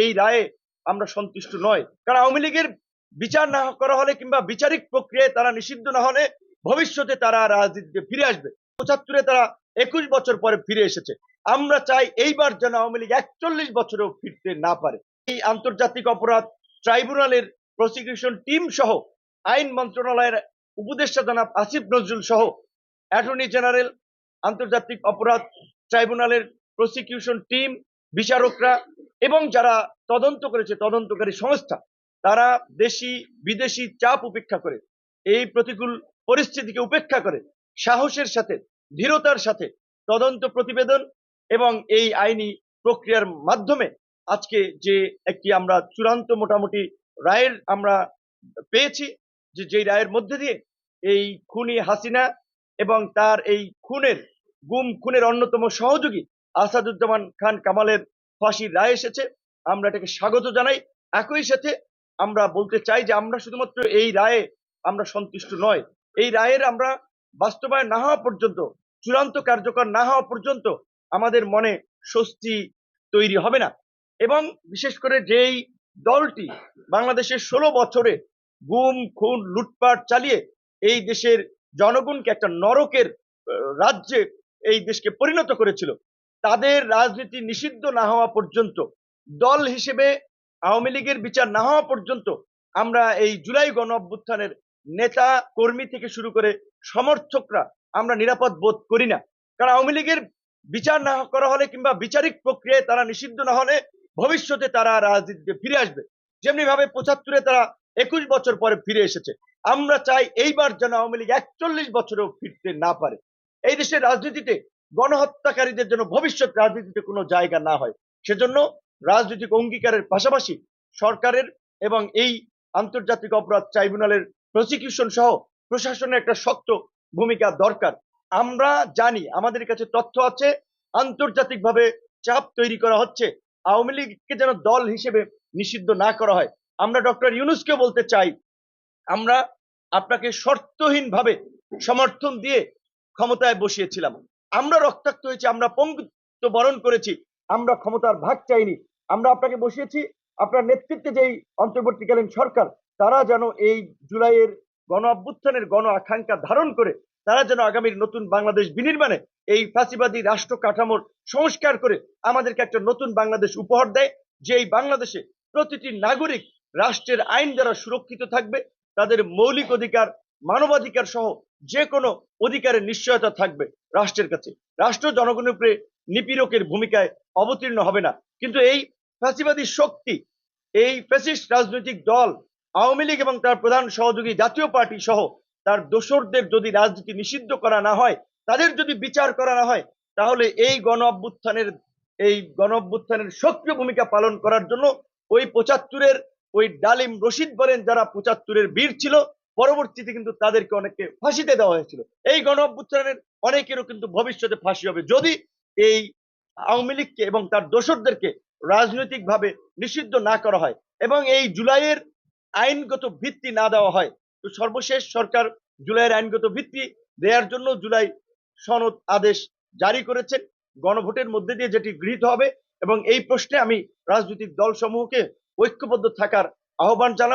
এই রায়ে আমরা সন্তুষ্ট নয় কারণ আওয়ামী লীগের বিচার না করা হলে কিংবা বিচারিক প্রক্রিয়ায় তারা নিষিদ্ধ না হলে ভবিষ্যতে তারা রাজনীতিতে ফিরে আসবে। পঁচাত্তরে তারা একুশ বছর পরে ফিরে এসেছে। আমরা চাই এইবার যেন আওয়ামী লীগ একচল্লিশ বছরেও ফিরতে না পারে। এই আন্তর্জাতিক অপরাধ ট্রাইব্যুনালের প্রসিকিউশন টিম সহ আইন মন্ত্রণালয়ের উপদেষ্টা জনাব আসিফ নজরুল সহ অ্যাটর্নি জেনারেল, আন্তর্জাতিক অপরাধ ট্রাইব্যুনালের প্রসিকিউশন টিম, বিচারকরা এবং যারা তদন্ত করেছে, তদন্তকারী সংস্থা, তারা দেশি, বিদেশি চাপ উপেক্ষা করে, এই প্রতিকূল পরিস্থিতিকে উপেক্ষা করে, সাহসের সাথে, ধীরতার সাথে তদন্ত প্রতিবেদন এবং এই আইনি প্রক্রিয়ার মাধ্যমে আজকে যে একটি আমরা চূড়ান্ত মোটামুটি রায়ের আমরা পেয়েছি, যে যেই রায়ের মধ্যে দিয়ে এই খুনি হাসিনা এবং তার এই খুনের, গুম খুনের অন্যতম সহযোগী আসাদুজ্জামান খান কামালের ফাঁসির রায় এসেছে। আমরা এটাকে স্বাগত জানাই। একই সাথে আমরা বলতে চাই যে আমরা শুধুমাত্র এই রায়ে আমরা সন্তুষ্ট নয়। এই রায়ের আমরা বাস্তবায়ন না হওয়া পর্যন্ত, চূড়ান্ত কার্যকর না হওয়া পর্যন্ত আমাদের মনে স্বস্তি তৈরি হবে না। এবং বিশেষ করে যেই দলটি বাংলাদেশের ষোলো বছরে গুম, খুন, লুটপাট চালিয়ে এই দেশের জনগণকে একটা নরকের রাজ্যে এই দেশকে পরিণত করেছিল তাদের রাজনীতি নিষিদ্ধ না হওয়া পর্যন্ত, দল হিসেবে আওয়ামী লীগের বিচার না হওয়া পর্যন্ত আমরা এই জুলাই গণ অভ্যুত্থানের নেতা কর্মী থেকে শুরু করে সমর্থকরা আমরা নিরাপদ বোধ করি না। কারণ আওয়ামী লীগের বিচার না করা হলে কিংবা বিচারিক প্রক্রিয়ায় তারা নিষিদ্ধ না হলে ভবিষ্যতে তারা রাজনীতিতে ফিরে আসবে। যেমনি ভাবে পঁচাত্তরে তারা একুশ বছর পরে ফিরে এসেছে। আমরা চাই এইবার যেন আওয়ামী লীগ একচল্লিশ বছরেও ফিরতে না পারে। এই দেশের রাজনীতিতে গণহত্যাকারীদের জন্য ভবিষ্যৎ রাজনীতিতে কোনো জায়গা না হয়। সেজন্য রাজনৈতিক অঙ্গীকারের পাশাপাশি সরকারের এবং এই আন্তর্জাতিক অপরাধ ট্রাইব্যুনালের প্রসিকিউশন সহ প্রশাসনের একটা শক্ত ভূমিকা দরকার। আমরা জানি, আমাদের কাছে তথ্য আছে, আন্তর্জাতিকভাবে চাপ তৈরি করা হচ্ছে। আওয়ামী লীগকে যেন দল হিসেবে নিষিদ্ধ না করা হয়। আমরা ডক্টর ইউনুসকে বলতে চাই, আমরা আপনাকে শর্তহীনভাবে সমর্থন দিয়ে ক্ষমতায় বসিয়েছিলাম। আমরা রক্তাক্ত হয়েছি, আমরা পঙ্গুত্ব বরণ করেছি, আমরা ক্ষমতার ভাগ চাইনি। আমরা আপনাকে বসিয়েছি, আপনার নেতৃত্বে যেই অন্তর্বর্তীকালীন সরকার, তারা যেন এই জুলাইয়ের গণ অভ্যুত্থানের গণ আকাঙ্ক্ষা ধারণ করে, তারা যেন আগামীর নতুন বাংলাদেশ বিনির্মাণে এই ফাঁসিবাদী রাষ্ট্র কাঠামোর সংস্কার করে আমাদেরকে একটা নতুন বাংলাদেশ উপহার দেয় যে এই বাংলাদেশে প্রতিটি নাগরিক রাষ্ট্রের আইন দ্বারা সুরক্ষিত থাকবে, তাদের মৌলিক অধিকার, মানবাধিকার সহ যে কোনো অধিকারের নিশ্চয়তা থাকবে। রাষ্ট্রের কাছে। রাষ্ট্র জনগণের উপরে নিপীড়কের ভূমিকায় অবতীর্ণ হবে না। কিন্তু এই ফ্যাসিবাদী শক্তি, এই ফ্যাসিস্ট রাজনৈতিক দল, আওয়ামী লীগ এবং তার প্রধান সহযোগী জাতীয় পার্টি সহ তার দোসরদের যদি রাজনীতি নিষিদ্ধ করা না হয়, তাদের যদি বিচার করা না হয়, তাহলে এই গণ অভ্যুত্থানের, এই গণ অভ্যুত্থানের সক্রিয় ভূমিকা পালন করার জন্য ওই পঁচাত্তরের, ওই ডালিম রশিদ বলেন যারা পঁচাত্তরের বীর ছিল, পরবর্তীতে কিন্তু তাদেরকে অনেককে ফাঁসিতে দেওয়া হয়েছিল। এই গণ অভ্যুত্থানের অনেকেরও কিন্তু ভবিষ্যতে ফাঁসি হবে। যদি এই আওয়ামী লীগকে এবং তার দোসরদেরকে রাজনৈতিকভাবে নিষিদ্ধ না করা হয় এবং এই জুলাইয়ের আইনগত ভিত্তি না দেওয়া হয়, তো সর্বশেষ সরকার জুলাইয়ের আইনগত ভিত্তি দেওয়ার জন্য জুলাই সনদ আদেশ জারি করেছেন। গণভোটের মধ্যে দিয়ে যেটি গৃহীত হবে এবং এই প্রশ্নে আমি রাজনৈতিক দলসমূহকে ঐক্যবদ্ধ থাকার আহ্বান জানাব।